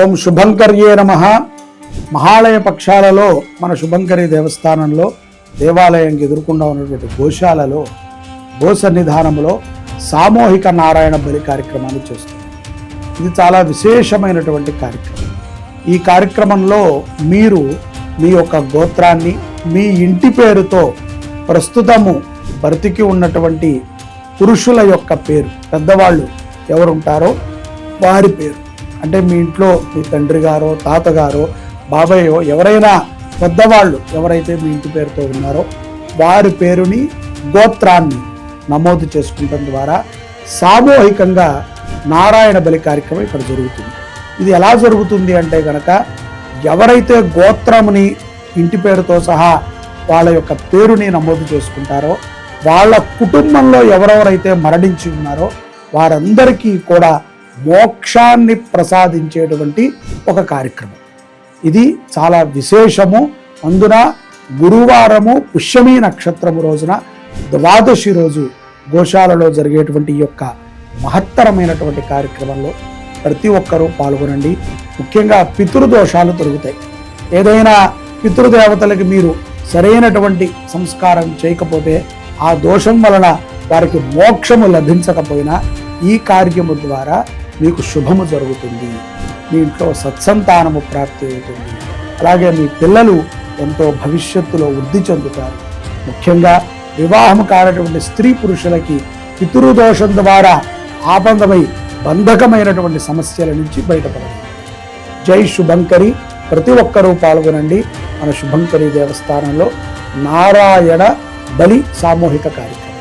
ఓం శుభంకర్యే నమ. మహాలయ పక్షాలలో మన శుభంకరి దేవస్థానంలో దేవాలయంకి ఎదుర్కొండా ఉన్నటువంటి గోశాలలో గో సన్నిధానంలో సామూహిక నారాయణ బలి కార్యక్రమాన్ని చేస్తున్నాం ఇది చాలా విశేషమైనటువంటి కార్యక్రమం. ఈ కార్యక్రమంలో మీరు మీ యొక్క గోత్రాన్ని మీ ఇంటి పేరుతో ప్రస్తుతము బ్రతికి ఉన్నటువంటి పురుషుల యొక్క పేరు పెద్దవాళ్ళు ఎవరుంటారో వారి పేరు. అంటే మీ ఇంట్లో మీ తండ్రి గారో తాతగారో బాబాయో ఎవరైనా పెద్దవాళ్ళు ఎవరైతే మీ ఇంటి పేరుతో ఉన్నారో వారి పేరుని గోత్రాన్ని నమోదు చేసుకుంటం ద్వారా సామూహికంగా నారాయణ బలి కార్యక్రమం ఇక్కడ జరుగుతుంది. ఇది ఎలా జరుగుతుంది అంటే కనుక ఎవరైతే గోత్రముని ఇంటి పేరుతో సహా వాళ్ళ యొక్క పేరుని నమోదు చేసుకుంటారో వాళ్ళ కుటుంబంలో ఎవరెవరైతే మరణించి ఉన్నారో వారందరికీ కూడా మోక్షాన్ని ప్రసాదించేటువంటి ఒక కార్యక్రమం. ఇది చాలా విశేషము. అందున గురువారము పుష్యమి నక్షత్రము రోజున ద్వాదశి రోజు గోశాలలో జరిగేటువంటి ఈ యొక్క మహత్తరమైనటువంటి కార్యక్రమంలో ప్రతి ఒక్కరూ పాల్గొనండి. ముఖ్యంగా పితృదోషాలు తొలుగుతాయి. ఏదైనా పితృదేవతలకు మీరు సరైనటువంటి సంస్కారం చేయకపోతే ఆ దోషం వలన వారికి మోక్షము లభించకపోయినా ఈ కార్యము ద్వారా మీకు శుభము జరుగుతుంది. మీ ఇంట్లో సత్సంతానము ప్రాప్తి అవుతుంది. అలాగే మీ పిల్లలు ఎంతో భవిష్యత్తులో వృద్ధి చెందుతారు. ముఖ్యంగా వివాహం కానటువంటి స్త్రీ పురుషులకి పితృదోషం ద్వారా ఆబంధమై బంధకమైనటువంటి సమస్యల నుంచి బయటపడండి. జై శుభంకరి. ప్రతి ఒక్కరూ పాల్గొనండి. మన శుభంకరి దేవస్థానంలో నారాయణ బలి సామూహిక కార్యక్రమం.